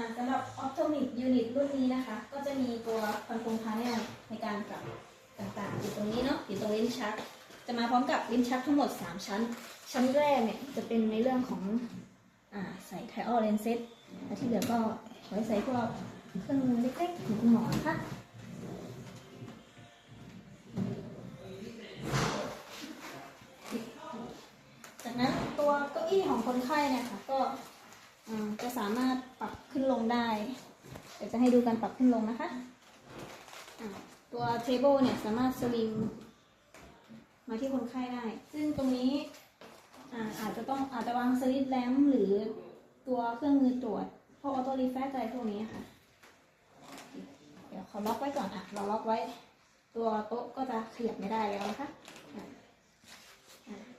าสำหรับ Optomic Unit รุ่นนี้นะคะ ก็จะมีตัวคอนโทรลพาเนลในการปรับต่างๆ อยู่ตรงนี้เนาะอยู่ตรงลิ้นชัก จะมาพร้อมกับลิ้นชักทั้งหมด 3 ชั้น ชั้นแรกเนี่ยจะเป็นในเรื่องของอ่าใส่ trial lens set และที่เหลือก็ไว้ใส่พวกเครื่องมือเล็กๆของคุณหมอนะคะจากนั้นตัวเก้าอี้ของคนไข้เนี่ยค่ะก็ จะสามารถปรับขึ้นลงได้ เดี๋ยวจะให้ดูการปรับขึ้นลงนะคะ ตัวเทเบิลเนี่ยสามารถสลิงมาที่คนไข้ได้ ซึ่งตรงนี้อาอาจจะต้องอาจจะวางสลิดแลมหรือตัวเครื่องมือตรวจพวกออโต้รีแฟกอะไรพวกนี้ค่ะ เดี๋ยวขอล็อกไว้ก่อนอะ เราล็อกไว้ ตัวโต๊ะก็จะขยับไม่ได้แล้วนะคะ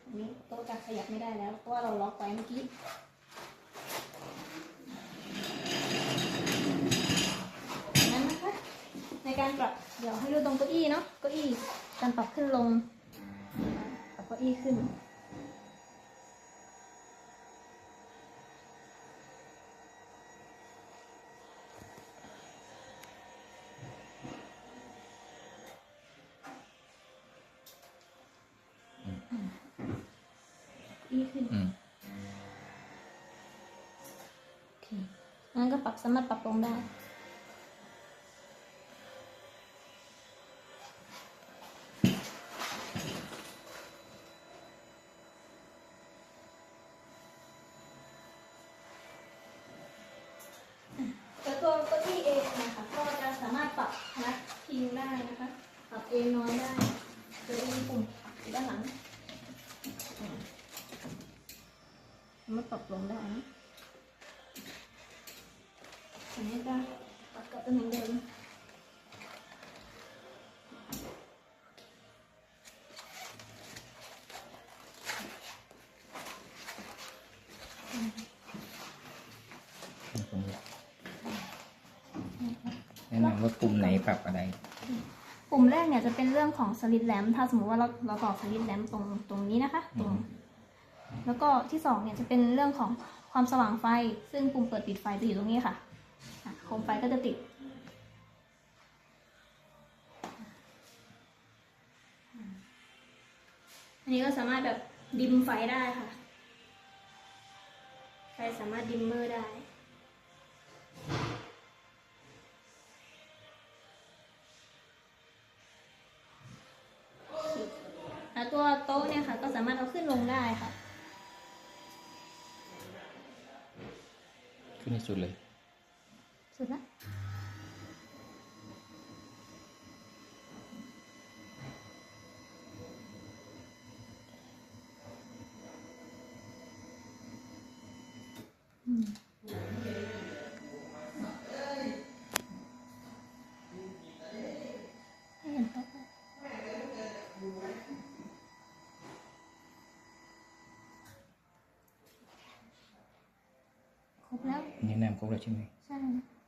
อันนี้โต๊ะจะขยับไม่ได้แล้วเพราะว่าเราล็อกไว้เมื่อกี้นั้นนะคะ ในการ ปรับ เดี๋ยวให้ดูตรงเก้าอี้เนาะ เก้าอี้การปรับขึ้นลง ปรับเก้าอี้ขึ้นเก้าอี้ขึ้นอืมโอเคงั้นก็ปรับสามารถปรับลงได้ แต่ตัวเก้าอี้เองนะคะก็จะสามารถปรับพนักพิงได้นะคะ ปรับ เองน้อยได้โดยมีปุ่มด้านหลังมสาปรับลงได้นะอันนี้ก็ปรับกับตำแหน่งเดิมแนะนำว่าปุ่มไหนปรับอะไร ปุ่มแรกเนี่ยจะเป็นเรื่องของสลิดแลมถ้าสมมติว่าเราเราต่อสลิดแลมตรงตรงนี้นะคะตรงแล้วก็ที่สองเนี่ยจะเป็นเรื่องของความสว่างไฟ ซึ่งปุ่มเปิดปิดไฟจะอยู่ตรงนี้ค่ะอะโคมไฟก็จะติด อันนี้ก็สามารถแบบดิมไฟได้ค่ะ ไฟสามารถดิมเมอร์ได้ ตัวโต๊ะเนี่ยค่ะ ก็สามารถเอาขึ้นลงได้ค่ะ ขึ้นที่สุดเลย สุดละอืม ครบแล้ว